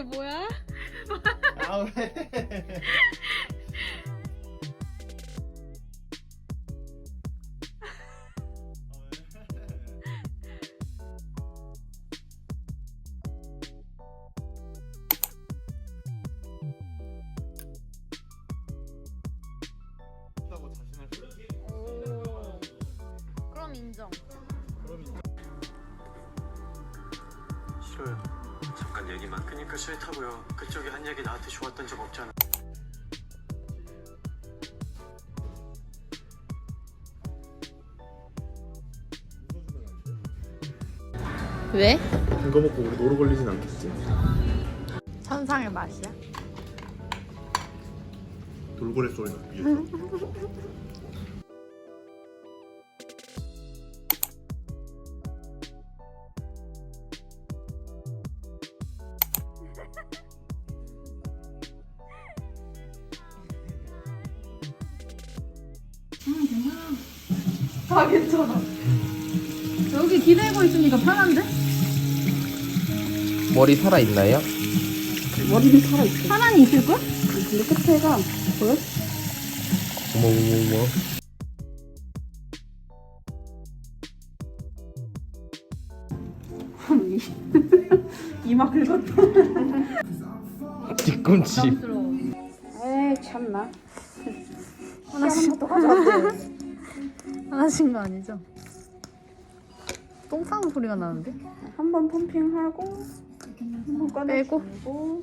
이게 뭐야? 아 왜? 한 얘기만 그니까 싫다고요 그쪽이 한 얘기 나한테 좋았던 적 없잖아 왜? 이거 먹고 우리 노루 걸리진 않겠지? 천상의 맛이야? 돌고래 소리 나 다 괜찮아. 여기 기대고 있으니까 편한데? 머리 살아있나요? 머리는 살아있어. 하나는 있을 걸? 근데 끝에가 보여? 어머, 어머, 이마 긁었다. 뒤꿈치. 에이 참나. 하나씩 또 가져왔대. 하신 거 아니죠? 똥 싸는 소리가 나는데? 한 번 펌핑하고 한번 꺼내주고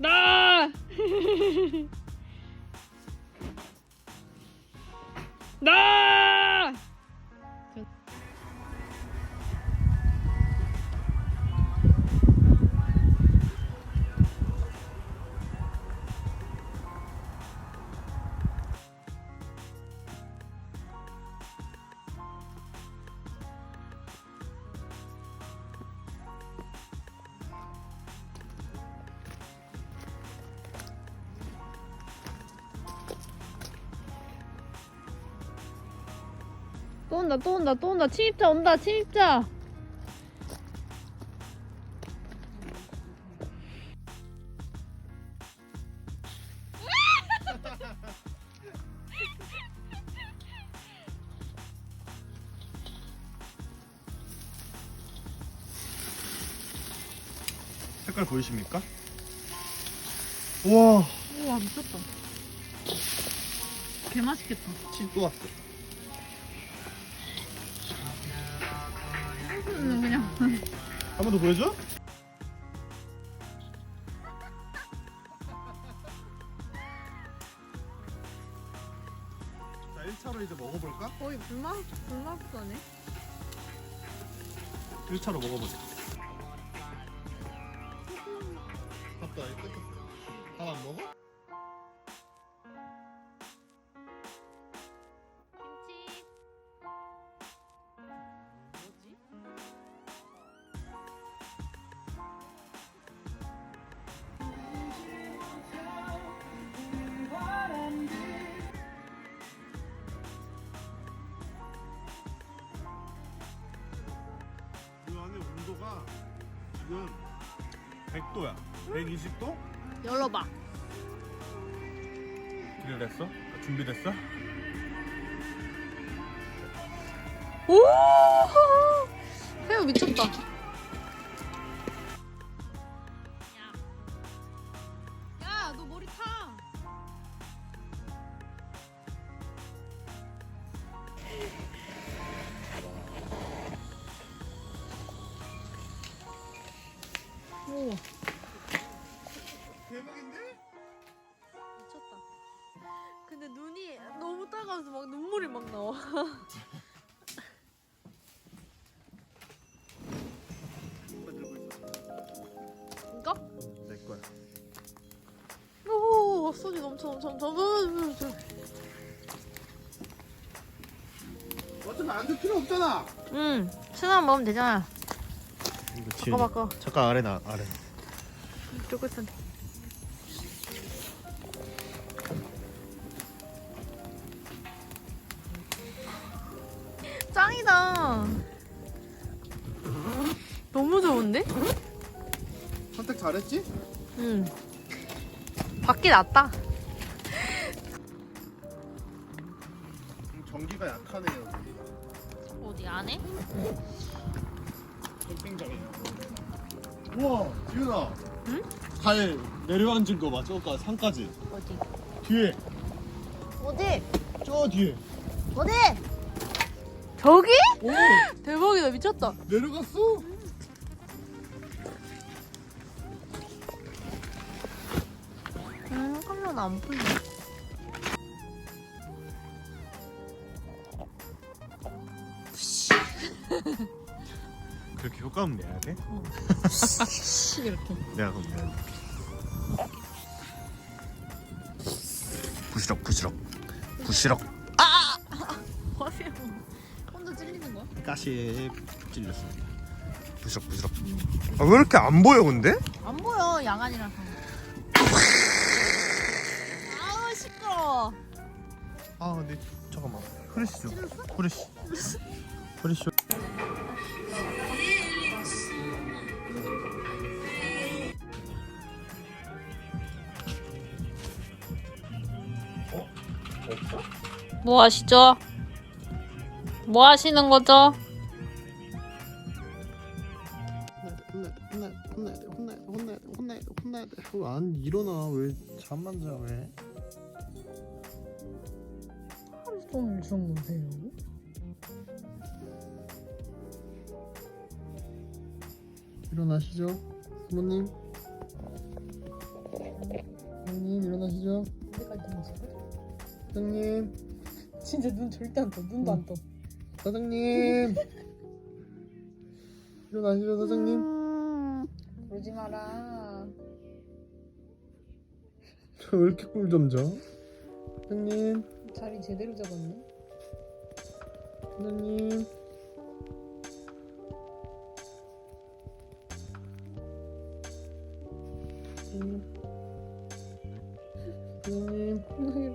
No! No! 또 온다 또 온다 또 온다. 침입자 온다 침입자. 색깔 보이십니까? 우와. 우와 미쳤다. 개 맛있겠다. 침 또 왔어. 더 보여줘? 자 1차로 이제 먹어볼까? 거의 불맛 불맛거네. 1차로 먹어보자 뜯겼어 밥안 먹어? 지금 100도야 120도? 열어봐. 준비됐어? 준비됐어? 오! 새우 미쳤다. 근데 눈이 너무 따가워서 막 눈물이 막 나와. 이거? 내 거야 오, 소리 넘쳐 넘쳐 넘쳐. 넘쳐. 어차피 안줄 필요 없잖아 응, 순한 먹으면 되잖아. 이거 바꿔 바꿔. 잠깐 아래 나 아래 쪼글한. 짱이다. 너무 좋은데? 선택 잘했지? 응. 밖이 낫다. 음, 전기가 약하네요 여기 어디 안에? 캠핑장에 우와 지윤아 응? 달 내려앉은 거봐 저까 산까지 어디? 뒤에 어디? 저 뒤에 어디? 저기? 오 대박이다 미쳤다. 내려갔어 음, 컬러는 안 풀려. 그렇게 효과음 내야 돼? 이렇게. 내가 그럼 내야 돼 부시럭 부시럭 부시럭 가시에 찔렸습니다 부시럭 아, 왜 이렇게 안 보여 근데? 안 보여 양안이라서. 아우 시끄러워. 아 근데 잠깐만 후레쉬 좀 후레쉬 후레쉬 뭐 하시죠? 뭐 하시는 거죠? 혼나야 돼 혼나야 돼 혼나야 돼 혼나야 돼 혼나야 돼 혼나야 돼 혼나야 돼안 일어나 왜 잠만 자 왜? 하루 종일 주무세요. 일어나시죠 부모님 부모님 일어나시죠 언제까지 주무세요? 사장님 진짜 눈 절대 안 떠. 눈도 안 떠. 사장님 일어나시죠 사장님 그러지 마라. 왜 이렇게 꿀좀 져? 사장님 자리 제대로 잡았네. 사장님 사장님 사장님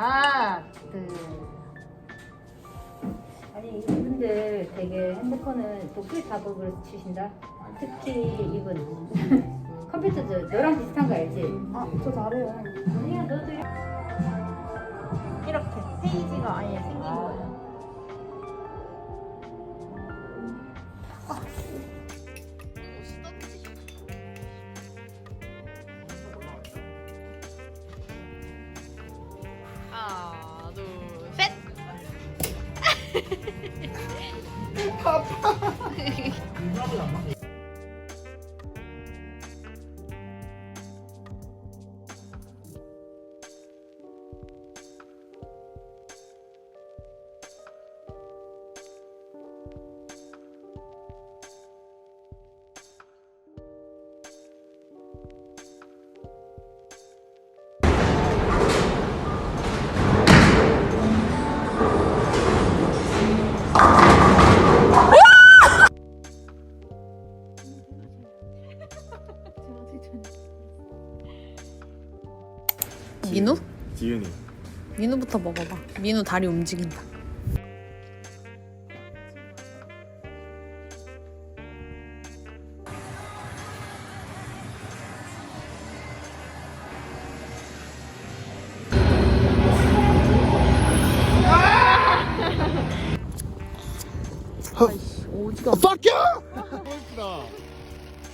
갓 아니 이분들 되게 핸드폰을 도쿄 작업을 치신다? 특히 이분. 컴퓨터도 너랑 비슷한 거 알지? 아저 잘해요. 아니야 너도 이렇게. 페이지가 아예 생 민우 다리 움직인다. 오지가. Fuck you! 멋있다.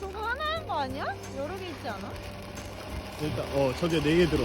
저거 하나인 거 아니야? 여러 개 있지 않아? 일단 어 저게 네 개 들어.